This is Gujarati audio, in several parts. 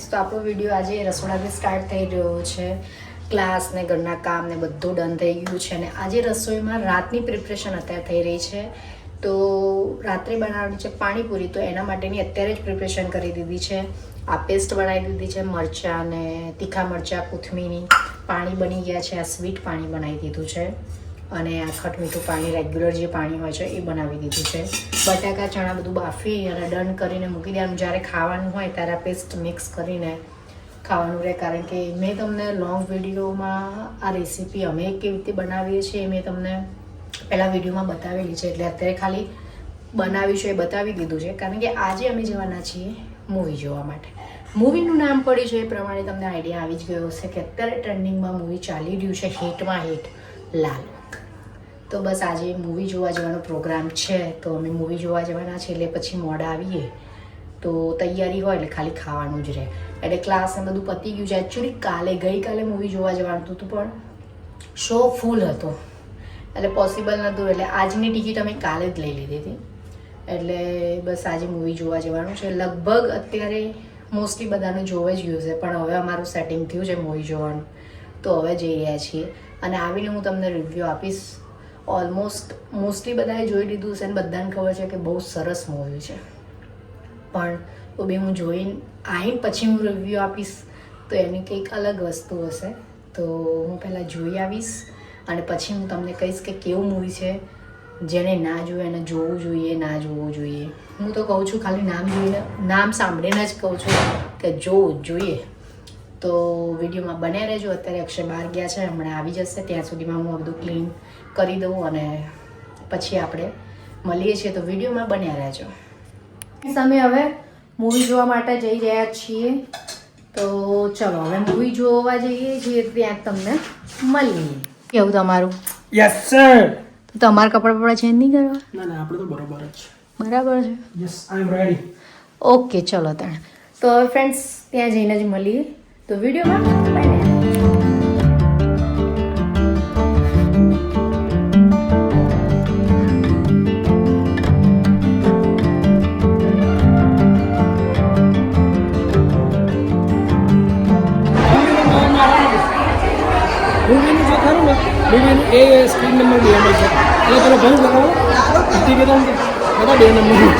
ફ્રેન્ડ્સ તો આપણો વીડિયો આજે રસોડાથી સ્ટાર્ટ થઈ રહ્યો છે. ક્લાસ ને ઘરના કામ ને બધું ડન થઈ ગયું છે અને આજે રસોઈમાં રાતની પ્રિપરેશન અત્યારે થઈ રહી છે. તો રાત્રે બનાવવાની છે પાણીપુરી, તો એના માટેની અત્યારે જ પ્રિપરેશન કરી દીધી છે. આ પેસ્ટ બનાવી દીધી છે, મરચાં અને તીખા મરચાં કોથમીની પાણી બની ગયા છે. આ સ્વીટ પાણી બનાવી દીધું છે. અને આ ખટમીઠું પાણી રેગ્યુલર જે પાણી હોય છે, એ બનાવી દીધું છે. બટાકા, ચણા બધું બાફી અને ડન કરીને મૂકી દેવાનું. જ્યારે ખાવાનું હોય ત્યારે પેસ્ટ મિક્સ કરીને ખાવાનું રહે. કારણ કે મેં તમને લોંગ વિડીયોમાં આ રેસીપી અમે કેવી રીતે બનાવીએ છીએ મેં તમને પહેલાં વિડીયોમાં બતાવેલી છે. એટલે અત્યારે ખાલી બનાવીશું એ બતાવી દીધું છે. કારણ કે આજે અમે જવાના છીએ મૂવી જોવા માટે. મૂવીનું નામ પડ્યું છે એ પ્રમાણે તમને આઈડિયા આવી જ ગયો હશે કે અત્યારે ટ્રેન્ડિંગમાં મૂવી ચાલી રહ્યું છે. હિટમાં હિટ લાલ. તો બસ આજે મૂવી જોવા જવાનો પ્રોગ્રામ છે, તો અમે મૂવી જોવા જવાના છે, એટલે પછી મોડા આવીએ. તો તૈયારી હોય એટલે ખાલી ખાવાનું જ રહે. એટલે ક્લાસ ને બધું પતી ગયું છે. એકચ્યુઅલી કાલે ગઈકાલે મૂવી જોવા જવાનું હતું પણ શો ફૂલ હતો. એટલે પોસિબલ નહોતું એટલે આજની ટિકિટ અમે કાલે જ લઈ લીધી હતી. એટલે બસ આજે મૂવી જોવા જવાનું છે. લગભગ અત્યારે મોસ્ટલી બધાને જોવે જ ગયું છે, પણ હવે અમારું સેટિંગ થયું છે મૂવી જોવાનું. તો હવે જઈ રહ્યા છીએ. અને આવીને હું તમને રિવ્યૂ આપીશ. ઓલમોસ્ટ મોસ્ટલી બધાએ જોઈ લીધું છે અને બધાને ખબર છે કે બહુ સરસ મૂવી છે. પણ તો બે હું જોઈને આવીને પછી હું રિવ્યૂ આપીશ, તો એની કંઈક અલગ વસ્તુ હશે. તો હું પહેલાં જોઈ આવીશ અને પછી હું તમને કહીશ કે કેવું મૂવી છે, જેને ના જોયું એને જોવું જોઈએ, ના જોવું જોઈએ. હું તો કહું છું, ખાલી નામ જોઈને, નામ સાંભળીને જ કહું છું કે જોવું જોઈએ. તો વિડીયોમાં બને રહેજો. અત્યારે અક્ષય બહાર ગયા છે હમણાં આવી જશે. ત્યાં સુધીમાં હું બધું ક્લીન કરી દઉં અને પછી આપણે મળીએ છીએ. તો વિડીયોમાં બન્યા રહેજો. અમે હવે મૂવી જોવા માટે જઈ રહ્યા છીએ. તો ચલો હવે મૂવી જોવા જઈએ છીએ ત્યાં તમને મળીએ કેવું તમારું? યસ સર તો તમારા કપડાં બપડા ચેન્જ નહીં કરવા? ના ના આપણે તો બરોબર જ બરાબર છે? Yes I am ready okay ચલો તાણ. તો ફ્રેન્ડ્સ ત્યાં જઈને જ મળીએ. તો વિડીયોમાં રહેજો. મૂવીનું જે ખરું ને મૂવીનું એ સ્ક્રીન નંબર બે નંબર છે. એટલે પેલો નિકેતન બધા બે નંબર.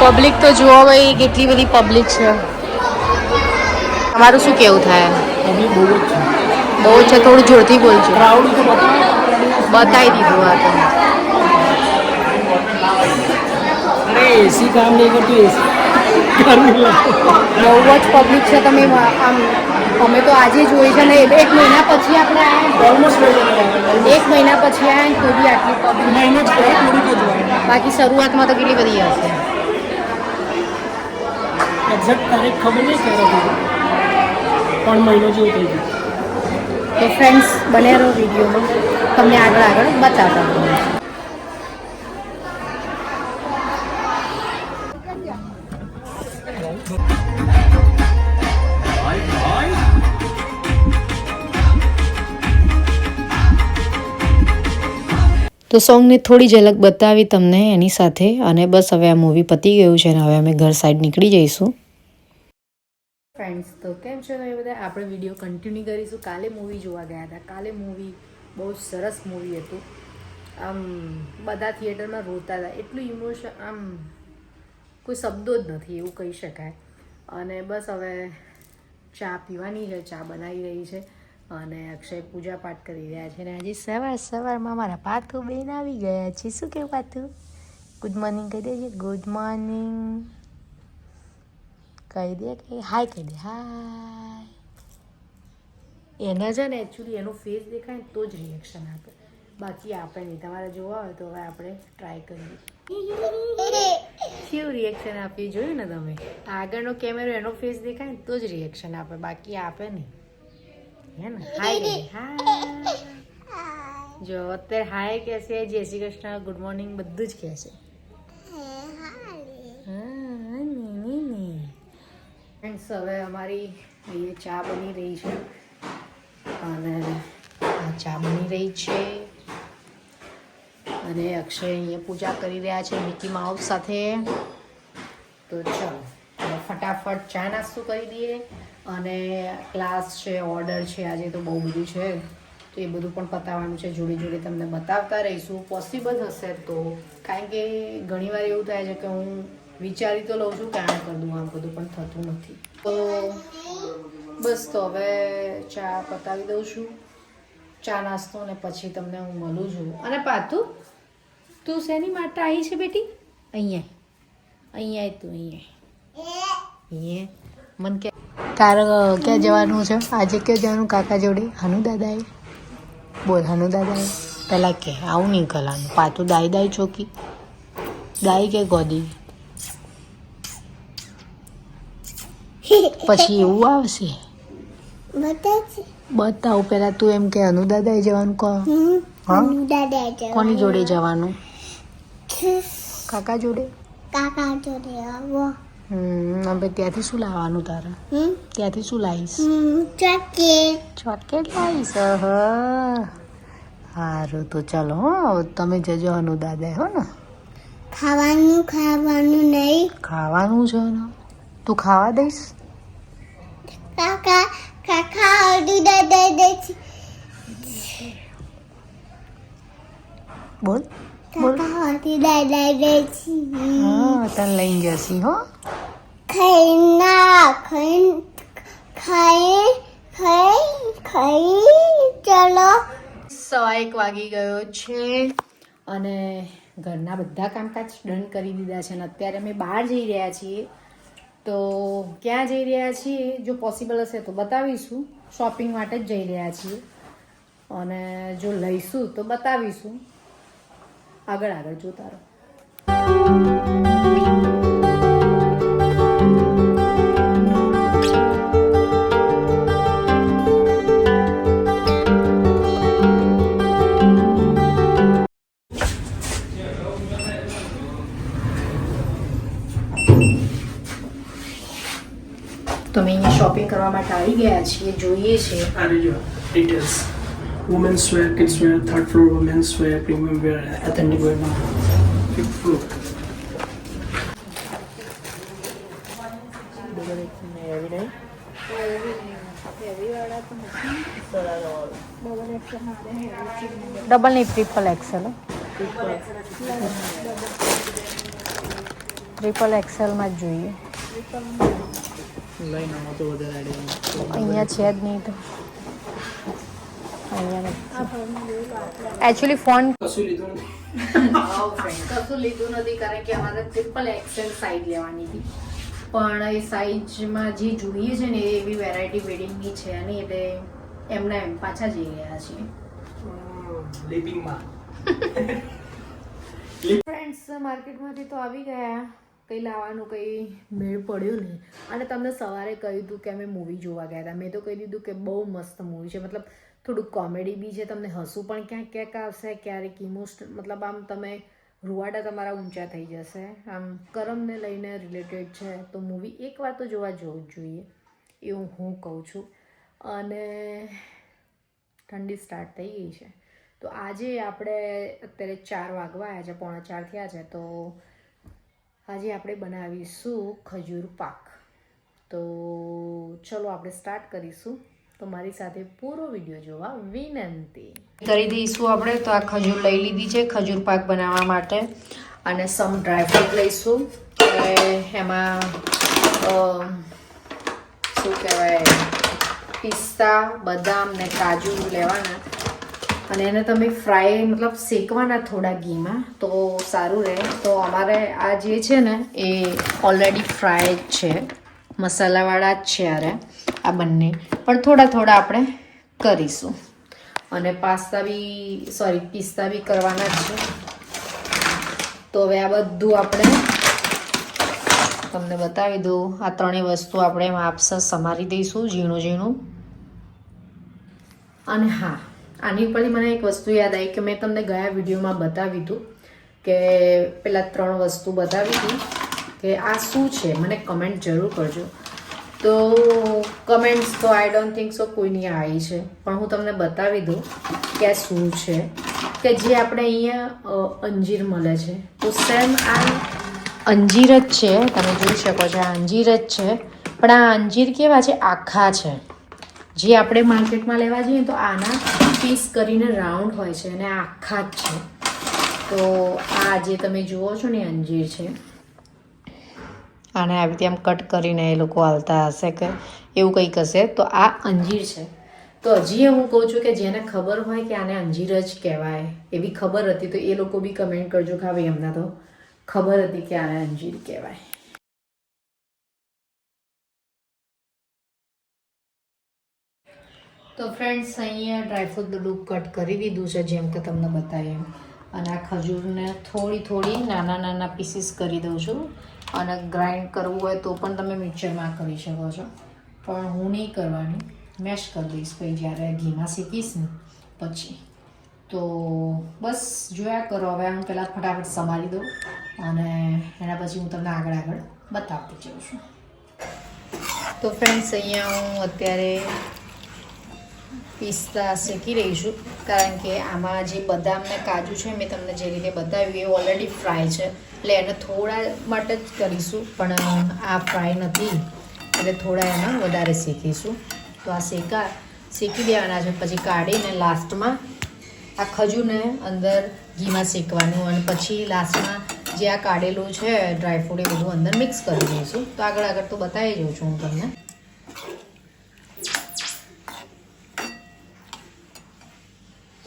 પબ્લિક તો જુઓ ભાઈ કેટલી બધી પબ્લિક છે. તમારું શું કેવું થાય? પબ્લિક બહુ જ છે બહુ છે થોડું જોરથી બોલજો. ક્રાઉડ તો બતાવો બતાવી દીધું આ તો. અરે એસી કામ નહીં કરતું એસી ગરમી લાગે બહુ જ પબ્લિક છે તમે આમ અમે તો આજે જોઈ છે ને એક મહિના પછી આપણે આવ્યા ઓલમોસ્ટ એક મહિના પછી આવ્યા ને તો બી આટલી પબ્લિક મહિનો જ કહેવાય થોડીક જ હોય બાકી શરૂઆતમાં તો કેટલી બધી હશે? એક્ઝેક્ટ તારીખ ખબર નહીં ક્યારે થઈ પણ મહિનો જેવું થઈ ગયું. તો ફ્રેન્ડ્સ બને રહો વિડીયોમાં. તમને આગળ આગળ બતાવતા તો સોંગની થોડી ઝલક બતાવી તમને એની સાથે. અને બસ હવે આ મૂવી પતી ગયું છે અને હવે અમે ઘર સાઈડ નીકળી જઈશું. ફ્રેન્ડ્સ તો કેમ છો તમે બધા? આપણે વીડિયો કન્ટિન્યુ કરીશું. કાલે મૂવી જોવા ગયા હતા. કાલે મૂવી બહુ સરસ મૂવી હતું. આમ, બધા થિયેટરમાં રોતા હતા. એટલું ઇમોશન આમ, કોઈ શબ્દો જ નથી, એવું કહી શકાય. અને બસ હવે ચા પીવાની છે, ચા બનાવી રહી છે. અને અક્ષય પૂજા પાઠ કરી રહ્યા છે. અને આજે સવાર સવારમાં મારા પાથુ બેન આવી ગયા છે. શું કેવું પાથુ ગુડ મોર્નિંગ કહી દેજે ગુડ મોર્નિંગ કહી દે કે હાય કહી દે હાય. એના છે ને એકચ્યુઅલી એનો ફેસ દેખાય ને તો જ રિએક્શન આપે. બાકી આપે નહીં તમારે જોવા હોય તો હવે આપણે ટ્રાય કરીએ. કેવું રિએક્શન આપી જોયું ને તમે? આગળનો કેમેરો એનો ફેસ દેખાય ને તો જ રિએક્શન આપે. બાકી આપે નહીં. હે ને? હાય હાય જો અત્યારે હાય કહેશે જય શ્રી કૃષ્ણ ગુડ મોર્નિંગ બધું જ કહેશે હા, ની, ની, ની. ફ્રેન્ડ્સ હવે અમારી અહીંયા ચા બની રહી છે. અને આ ચા બની રહી છે. અને અક્ષય અહીંયા પૂજા કરી રહ્યા છે મિકી માઉસ સાથે. તો ચાલો ફટાફટ ચા નાસ્તો કરી દઈએ. અને ક્લાસ છે ઓર્ડર છે, આજે તો બહુ બધું છે. તો એ બધું પણ પતાવવાનું છે, જોડે જોડે તમને બતાવતા રહીશું. પોસિબલ હશે તો. કારણ કે ઘણીવાર એવું થાય છે કે હું વિચારી તો લઉં છું કે આમ કરી દઉં આમ બધું પણ થતું નથી. તો બસ તો હવે ચા પતાવી દઉં છું. ચા નાસ્તો ને પછી તમને હું મળું છું. અને પાતું તું શેની માટે આવી છે બેટી? અહીંયા અહીંયા તું, અહીંયા અહીંયા મન કે તાર ક્યાં જવાનું છે? આજે ક્યાં જવાનું કાકા જોડે? હનુ દાદાએ? બોલ, હનુ દાદાએ. પહેલાં કે, આવું નહીં કલાનું પાતું દાઈ દાઈ ચોકી. દાઈ કે ગોદી? પછી એવું આવશે? બતાવું પેલા તું એમ કે અનુદાદાએ જવાનું કહો કોની જોડે જવાનું. કાકા જોડે? કાકા જોડે આવો. હમ હવે ત્યાંથી શું લાવવાનું તારે? ત્યાંથી શું લાવીશ? ચોકેટ ચોકલેટ. લાવીશ. સારું તો ચાલો હો તમે જજો અનુ દાદા હો ને. ખાવાનું ખાવાનું નહીં. ખાવાનું છે ને. તું ખાવા દઈશ? કાકા કાકા અડું દાદા દે છે બોલ બોલ. કાકા અડું દાદા દે છે હા તને લઈ જશી હો. ખાઈ ના ખાઈ ખાઈ ખાઈ ખાઈ ચલો. સવા એક વાગી ગયો છે અને ઘરના બધા કામકાજ ડન કરી દીધા છે અને અત્યારે અમે બહાર જઈ રહ્યા છીએ. તો ક્યાં જઈ રહ્યા છીએ? જો પોસિબલ હશે તો બતાવીશું. શોપિંગ માટે જ જઈ રહ્યા છીએ. અને જો લઈશું તો બતાવીશું. આગળ આગળ જોતા રહો. કરવા માટે આવી ગયા છીએ જોઈએ છીએ. આ details women's wear kids wear third floor women's wear premium wear authentic વેરમાં fifth floor double નહીં ટ્રિપલ એક્સેલ ટ્રિપલ એક્સેલમાં જ જોઈએ. લઈને આમાં વધારે અહીંયા છે જ નહીં તો. એકચ્યુઅલી ફોન કશું લીધું નથી. કશું લીધું નથી કારણ કે અમારે ટ્રિપલ એક્સેલ સાઈઝ લેવાની હતી. પણ એ સાઈઝમાં જે જોઈએ છે ને એ એવી વેરાયટી વેડિંગની છે અને એટલે એમના એમ પાછા જઈ રહ્યા છીએ. લિપિંગમાં ફ્રેન્ડ્સ માર્કેટમાંથી તો આવી ગયા. કંઈ લાવવાનું કંઈ મેળ પડ્યો નહીં. અને તમને સવારે કહ્યું હતું કે અમે મૂવી જોવા ગયા હતા. મેં તો કહી દીધું કે બહુ મસ્ત મૂવી છે. મતલબ થોડુંક કોમેડી બી છે. તમને હસવું પણ ક્યાંક ક્યાંક આવશે, ક્યારેક ઇમોશન મતલબ આમ તમે રૂવાડા તમારા ઊંચા થઈ જશે. આમ કરમને લઈને રિલેટેડ છે. તો મૂવી એકવાર તો જોવા જવું જ જોઈએ, એવું હું કહું છું. અને ઠંડી સ્ટાર્ટ થઈ ગઈ છે. તો આજે આપણે અત્યારે ચાર વાગવા આવ્યા છે. પોણા ચાર થયા છે. તો આજે આપણે બનાવીશું ખજૂર પાક. તો ચલો આપણે સ્ટાર્ટ કરીશું. તો મારી સાથે પૂરો વીડિયો જોવા વિનંતી. કરી દઈશું આપણે. તો આ ખજૂર લઈ લીધી છે, ખજૂર પાક બનાવવા માટે. અને સમ ડ્રાયફ્રૂટ લઈશું. કે એમાં શું કહેવાય, પિસ્તા, બદામ ને કાજુ લેવાના. અને એને તમે ફ્રાય મતલબ શેકવાના થોડા ઘીમાં તો સારું રહે. તો અમારે આ જે છે ને, એ ઓલરેડી ફ્રાય છે. મસાલાવાળા જ છે અરે આ બંને. પણ થોડા થોડા આપણે કરીશું. અને પાસ્તા બી સોરી પિસ્તા બી કરવાના છે. તો હવે આ બધું આપણે તમને બતાવી દઉં. આ ત્રણેય વસ્તુ આપણે માપસર સમારી દઈશું ઝીણું ઝીણું. અને હા આની ઉપરથી મને એક વસ્તુ યાદ આવી કે મેં તમને ગયા વિડીયોમાં બતાવ્યું હતું કે પેલા ત્રણ વસ્તુ બતાવી હતી કે આ શું છે? મને કમેન્ટ જરૂર કરજો. તો કમેન્ટ્સ તો આઈ ડોન્ટ થિંક સો કોઈની આવી છે. પણ હું તમને બતાવી દઉં કે આ શું છે. કે જે આપણે અહીંયા અંજીર મળે છે. તો સેમ આ અંજીર જ છે. તમે જોઈ શકો છો આ અંજીર જ છે. પણ આ અંજીર કેવા છે? આખા છે. જે આપણે માર્કેટમાં લેવા જઈએ તો આના પીસ કરીને રાઉન્ડ હોય છે અને આખા જ છે. તો આ જે તમે જુઓ છો ને અંજીર છે. આને આવી રીતે આમ કટ કરીને એ લોકો હાલતા હશે કે એવું કંઈક હશે તો આ અંજીર છે. તો હજી હું કહું છું કે જેને ખબર હોય કે આને અંજીર જ કહેવાય એવી ખબર હતી તો એ લોકો બી કમેન્ટ કરજો કે ભાઈ એમના તો ખબર હતી કે આને અંજીર કહેવાય. તો ફ્રેન્ડ્સ અહીંયા ડ્રાયફ્રૂટ બધું કટ કરી દીધું છે, જેમ કે તમને બતાવીએ. એમ અને આ ખજૂરને થોડી થોડી નાના નાના પીસીસ કરી દઉં છું. અને ગ્રાઇન્ડ કરવું હોય તો પણ તમે મિક્સરમાં કરી શકો છો. પણ હું નહીં કરવાની. મેશ કરી દઈશ પછી જ્યારે ઘીમાં શીખીશ ને પછી. તો બસ, જોયા કરો. હવે હું પહેલાં ફટાફટ સમારી દઉં. અને એના પછી હું તમને આગળ આગળ બતાવતી જાઉં છું. તો ફ્રેન્ડ્સ અહીંયા હું અત્યારે પિસ્તા, શેકી રહીશું. કારણ કે આમાં જે બદામ ને કાજુ છે, મેં તમને જે રીતે બતાવ્યું, એ ઓલરેડી ફ્રાય છે. એટલે એને થોડા માટે જ કરીશું, પણ આ ફ્રાય નથી. એટલે થોડા એમાં વધારે શેકીશું. તો આ શેકા, શેકી દેવાના છે, પછી કાઢીને લાસ્ટમાં આ ખજૂરને અંદર ઘીમાં શેકવાનું અને પછી લાસ્ટમાં જે આ કાઢેલું છે ડ્રાયફ્રૂટ એ બધું અંદર મિક્સ કરી દઈશું. તો આગળ આગળ તો બતાવી દઉં છું હું તમને.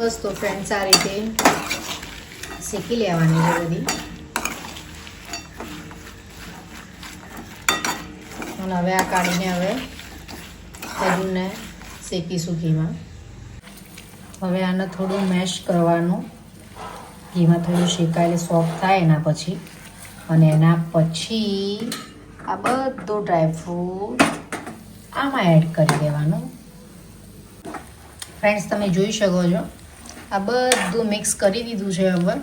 બસ તો ફ્રેન્ડ્સ આ રીતે શેકી લેવાની છે બધી. અને હવે આ કાઢીને હવે ખજૂરને શેકીશું ઘીમાં. હવે આને થોડું મેશ કરવાનું. ઘીમાં થોડું શેકાયેલ સોફ્ટ થાય એના પછી. અને એના પછી આ બધો ડ્રાયફ્રૂટ આમાં એડ કરી દેવાનું. ફ્રેન્ડ્સ તમે જોઈ શકો છો. આ બધું મિક્સ કરી દીધું છે હવે.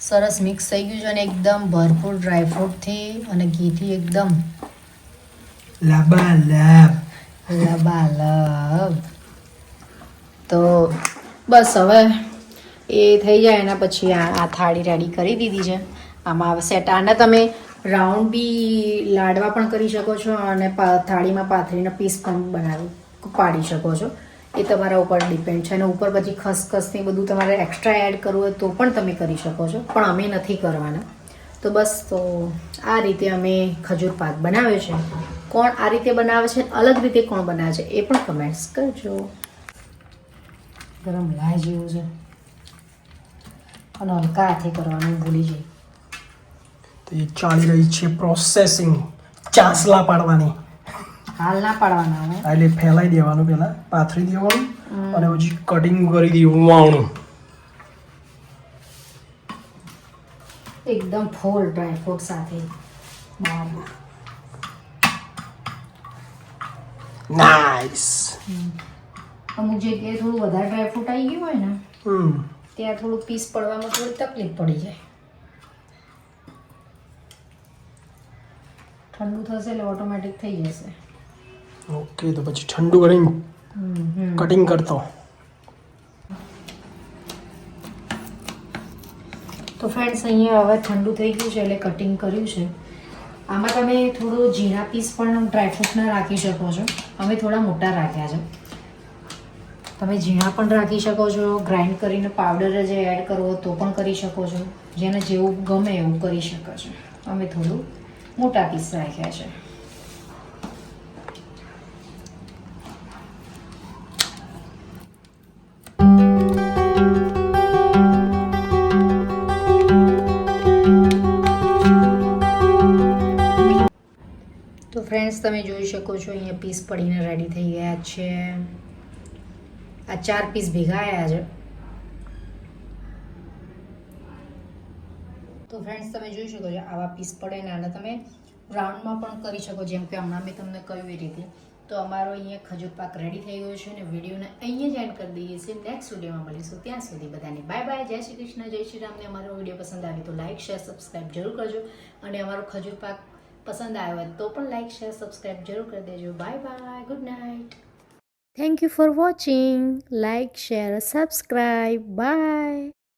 સરસ મિક્સ થઈ ગયું છે અને એકદમ ભરપૂર ડ્રાયફ્રૂટથી અને ઘીથી એકદમ. લાબા લાબ લબાલબ. તો બસ હવે એ થઈ જાય એના પછી આ આ થાળી રેડી કરી દીધી છે. આમાં હવે સેટ આને તમે રાઉન્ડ બી લાડવા પણ કરી શકો છો અને પા- થાળીમાં પાથરીના પીસ પણ બનાવી પાડી શકો છો. એ તમારા ઉપર ડિપેન્ડ છે. અને ઉપર પછી ખસખસ ને બધું તમારે એક્સ્ટ્રા એડ કરવું હોય તો પણ તમે કરી શકો છો. પણ અમે નથી કરવાના. તો બસ, તો આ રીતે અમે ખજૂર પાક બનાવ્યો છે. કોણ આ રીતે બનાવે છે? અલગ રીતે કોણ બનાવે છે? એ પણ કમેન્ટ્સ કરજો. ગરમ લાય જેવું છે. અને હલકા હાથે કરવાનું ભૂલી જઈ તો એ ચાલી રહી છે પ્રોસેસિંગ ચાસલા પાડવાની. હાલ ના પાડવાના હવે. એટલે ફેલાઈ દેવાનું પહેલા પાથરી દેવાનું અને પછી કટિંગ કરી દેવાનું એકદમ ફૂલ ડ્રાયફ્રૂટ સાથે. બરાબર નાઈસ અમુક જગ્યાએ થોડું વધારે ડ્રાયફ્રૂટ આવી ગયું હોય ને ત્યાં થોડું પીસ પડવામાં થોડી તકલીફ પડી જાય. ઠંડુ થશે એટલે ઓટોમેટિક થઈ જશે. ઓકે તો પછી ઠંડુ કરીને કટિંગ કરતો. તો ફ્રેન્ડ્સ અહીંયા હવે ઠંડુ થઈ ગયું છે એટલે કટિંગ કર્યું છે. આમાં તમે થોડું જીરા પીસ પણ ડ્રાયફ્રૂટના રાખી શકો છો. અમે થોડા મોટા રાખ્યા છે. તમે ઝીણા પણ રાખી શકો છો ગ્રાઇન્ડ કરીને પાવડર જે એડ કરવો તો પણ કરી શકો છો. જેને જેવું ગમે એવું કરી શકો છો. અમે થોડું મોટા પીસ રાખ્યા છે. ફ્રેન્ડ્સ તમે જોઈ શકો છો, અહીંયા પીસ પડીને રેડી થઈ ગયા છે. આ ચાર પીસ ભેગા આવ્યા છે. તો ફ્રેન્ડ્સ તમે જોઈ શકો છો, આવા પીસ પડે ને આને તમે રાઉન્ડમાં પણ કરી શકો, જેમ કે હમણાં મેં તમને કહ્યું એ રીતે. તો અમારો અહીંયા ખજૂર પાક રેડી થઈ ગયો છે અને વિડીયોને અહીંયા જ એન્ડ કરી દઈએ છીએ. નેક્સ્ટ વિડીયોમાં મળીશું. ત્યાં સુધી બધાને બાય બાય જય શ્રી કૃષ્ણ, જય શ્રી રામને અમારો વીડિયો પસંદ આવે તો લાઇક શેર સબસ્ક્રાઈબ જરૂર કરજો. અને અમારો ખજૂર પાક પસંદ આવ્યો હોય તો પણ લાઇક શેર સબસ્ક્રાઈબ જરૂર કરી દેજો. Bye bye good night thank you for watching like share subscribe bye